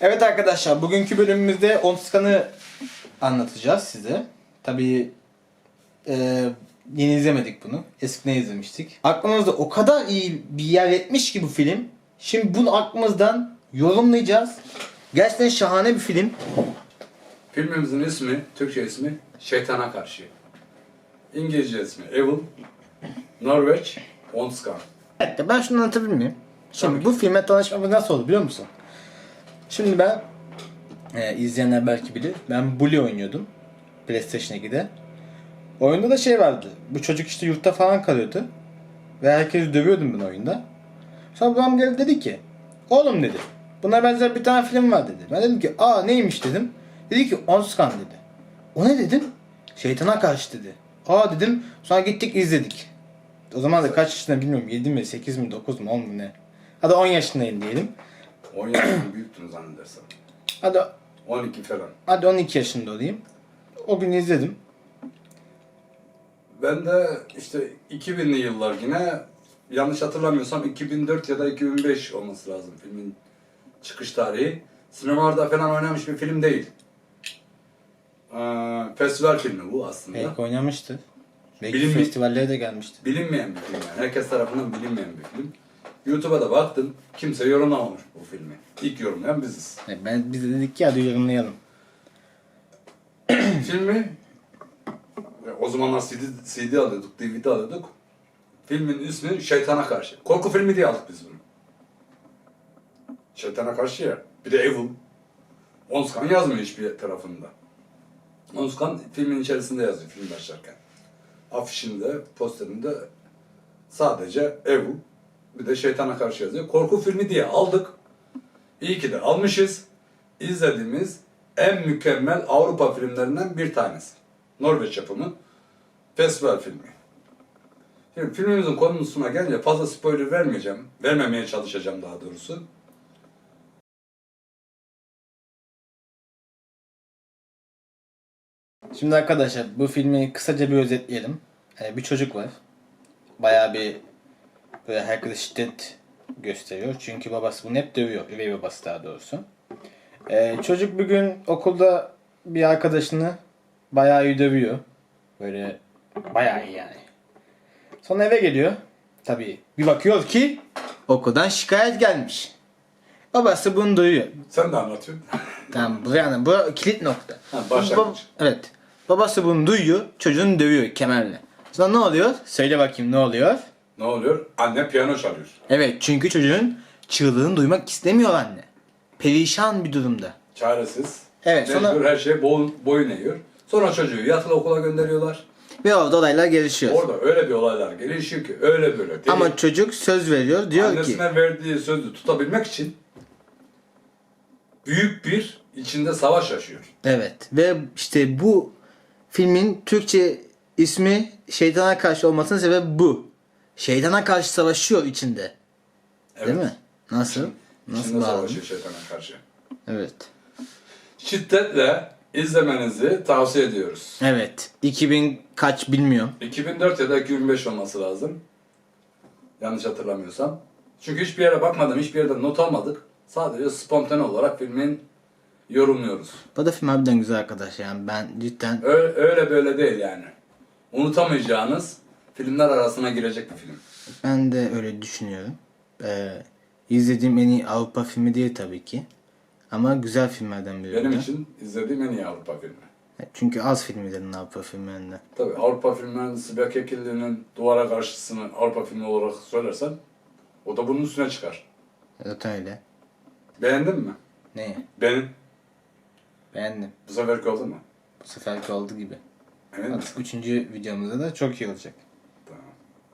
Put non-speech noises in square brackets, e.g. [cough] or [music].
Evet arkadaşlar bugünkü bölümümüzde Ontskan'ı anlatacağız size. Tabii e, yeni izlemedik bunu. Eskiden izlemiştik. Aklımızda o kadar iyi bir yer etmiş ki bu film. Şimdi bunu aklımızdan yorumlayacağız. Gerçekten şahane bir film. Filmimizin ismi, Türkçe ismi Şeytana Karşı. İngilizce ismi Evil, Norveç, Ondskan. Evet ben şunu anlatabilir miyim? Şimdi Tabii bu filme tanışmamız nasıl oldu biliyor musun? Şimdi ben e, izleyenler belki bilir. Ben Bully oynuyordum. PlayStation 2'de. Oyunda da şey vardı. Bu çocuk işte yurtta falan kalıyordu. Ve herkesi dövüyordum ben oyunda. Sonra babam geldi dedi ki Oğlum dedi. Buna benzer bir tane film var dedi. Ben dedim ki aa neymiş dedim. Dedi ki Onskan dedi. O ne dedim? Şeytana karşı dedi. Aa dedim. Sonra gittik izledik. O zaman da kaç yaşında bilmiyorum. 7 mi 8 mi 9 mu 10 mu ne. Hadi 10 yaşındayım diyelim. 10 yaşından [clears throat] büyüktün zannedersem. Hadi 12 falan. hadi 12 yaşında olayım. O gün izledim. Ben de işte 2000'li yıllar yine yanlış hatırlamıyorsam 2004 ya da 2005 olması lazım filmin çıkış tarihi. Sinemalarda falan oynamış bir film değil. Ee, festival filmi bu aslında. Belki oynamıştı. Belki Bilinmi- festivallere de gelmişti. Bilinmeyen bir film yani. Herkes tarafından bilinmeyen bir film. YouTube'a da baktım. Kimse yorumlamamış bu filmi. İlk yorumlayan biziz. E, Ben, biz de dedik ki hadi yorumlayalım. [clears throat] Filmi e, o zamanlar CD, CD alıyorduk, DVD alıyorduk. Filmin ismi Şeytana Karşı. Korku filmi diye aldık biz bunu. Şeytana Karşı ya. Bir de Evil. Onskan yazmıyor hiçbir tarafında. Onskan filmin içerisinde yazıyor film başlarken. Afişinde, posterinde sadece Evil. Bir de Şeytana Karşı yazıyor. Korku filmi diye aldık. İyi ki de almışız. İzlediğimiz en mükemmel Avrupa filmlerinden bir tanesi. Norveç yapımı. Festival filmi. Şimdi filmimizin konusuna gelince fazla spoiler vermeyeceğim. Vermemeye çalışacağım daha doğrusu. Şimdi arkadaşlar bu filmi kısaca bir özetleyelim. Ee, bir çocuk var. Bayağı bir böyle herkese şiddet gösteriyor. Çünkü babası bunu hep dövüyor. Üvey babası daha doğrusu. Ee, çocuk bir gün okulda bir arkadaşını bayağı iyi dövüyor. Böyle bayağı iyi yani. Sonra eve geliyor. Tabii bir bakıyor ki okuldan şikayet gelmiş. Babası bunu duyuyor. Sen de anlatıyorsun. [laughs] Tamam bu yani bu kilit nokta. Ha, başlangıç. Bab- evet. Babası bunu duyuyor, çocuğunu dövüyor kemerle. Sonra ne oluyor? Söyle bakayım ne oluyor? Ne oluyor? Anne piyano çalıyor. Evet çünkü çocuğun çığlığını duymak istemiyor anne. Perişan bir durumda. Çaresiz. Evet, Mecbur sonra- her şey boyun, boyun eğiyor. Sonra çocuğu yatılı okula gönderiyorlar. Ve orada olaylar gelişiyor. Orada öyle bir olaylar gelişiyor ki öyle böyle değil. Ama çocuk söz veriyor diyor ki Annesine verdiği sözü tutabilmek için büyük bir içinde savaş yaşıyor. evet ve işte bu filmin Türkçe ismi şeytana karşı olmasının sebebi bu. Şeytana karşı savaşıyor içinde. Evet. Değil mi? Nasıl? Nasıl İçinde bağladın? savaşıyor şeytana karşı. Evet. Şiddetle izlemenizi tavsiye ediyoruz. Evet. 2000 kaç bilmiyorum. 2004 ya da 2005 olması lazım. Yanlış hatırlamıyorsam. Çünkü hiçbir yere bakmadım, hiçbir yerden not almadık. Sadece spontane olarak filmin yorumluyoruz. Bu da film harbiden güzel arkadaş yani ben cidden Öyle, öyle böyle değil yani. Unutamayacağınız filmler arasına girecek bir film. ben de öyle düşünüyorum. Ee, izlediğim en iyi Avrupa filmi değil tabii ki. Ama güzel filmlerden biri. Benim için izlediğim en iyi Avrupa filmi. Çünkü az film izledim Avrupa filmlerinden. Tabii Avrupa filmlerinin Sibel Kekilli'nin Duvara Karşısını Avrupa filmi olarak söylersen o da bunun üstüne çıkar. Zaten öyle. Beğendin mi? Ne? Benim. Beğendim. Bu seferki oldu mu? Bu seferki oldu gibi. Emin misin? Artık üçüncü videomuzda da çok iyi olacak.